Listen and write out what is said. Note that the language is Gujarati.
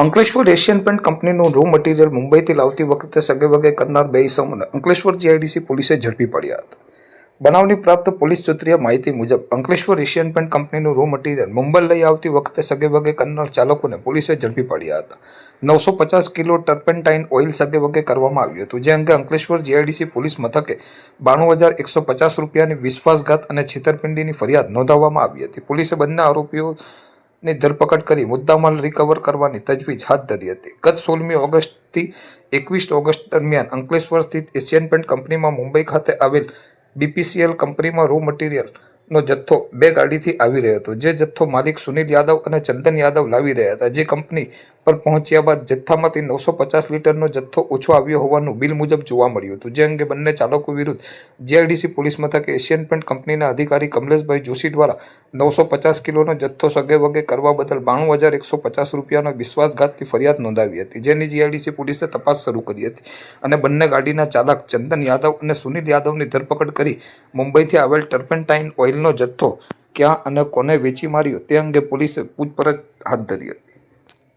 અંકલેશ્વર એશિયન પેન્ટ કંપનીનું રો મટીરિયલ મુંબઈથી લાવતી વખતે સગે વગે કરનાર બે ઇસમોને અંકલેશ્વર જીઆઈડીસી પોલીસે ઝડપી પાડ્યા હતા. બનાવની પ્રાપ્ત પોલીસ સૂત્રીય માહિતી મુજબ, અંકલેશ્વર એશિયન પેન્ટ કંપનીનું રો મટીરિયલ મુંબઈ લઈ આવતી વખતે સગે વગે કરનાર ચાલકોને પોલીસે ઝડપી પડ્યા હતા. નવસો પચાસ કિલો ટર્પેન્ટાઇન ઓઇલ સગે વગે કરવામાં આવ્યું હતું, જે અંગે અંકલેશ્વર જીઆઈડીસી પોલીસ મથકે બાણું હજાર એકસો પચાસ રૂપિયાની વિશ્વાસઘાત અને છેતરપિંડીની ફરિયાદ નોંધાવવામાં આવી હતી. પોલીસે બંને આરોપીઓ ની ધરપકડ કરી મુદ્દામાલ રિકવર કરવાની તજવીજ હાથ ધરી હતી. ગત સોળમી ઓગસ્ટથી એકવીસ ઓગસ્ટ દરમિયાન અંકલેશ્વર સ્થિત એશિયન પેન્ટ કંપનીમાં મુંબઈ ખાતે આવેલ બીપીસીએલ કંપનીમાં રો મટીરિયલનો જથ્થો બે ગાડીથી આવી રહ્યો હતો. જે જથ્થો માલિક સુનિલ યાદવ અને ચંદન યાદવ લાવી રહ્યા હતા. જે કંપની પર પહોંચ્યા બાદ જથ્થામાંથી નવસો પચાસ લીટરનો જથ્થો ઓછો આવ્યો હોવાનું બિલ મુજબ જોવા મળ્યું હતું. જે અંગે બંને ચાલકો વિરુદ્ધ જીઆઈડીસી પોલીસ મથકે એશિયન પેન્ટ કંપનીના અધિકારી કમલેશભાઈ જોશી દ્વારા નવસો પચાસ કિલોનો જથ્થો સગે વગે કરવા બદલ બાણું હજાર એકસો પચાસ રૂપિયાનો વિશ્વાસઘાતની ફરિયાદ નોંધાવી હતી, જેની જીઆઈડીસી પોલીસે તપાસ શરૂ કરી હતી અને બંને ગાડીના ચાલક ચંદન યાદવ અને સુનિલ યાદવની ધરપકડ કરી મુંબઈથી આવેલ ટર્પેન્ટાઇન ઓઇલનો જથ્થો ક્યાં અને કોને વેચી માર્યો તે અંગે પોલીસે પૂછપરછ હાથ ધરી હતી.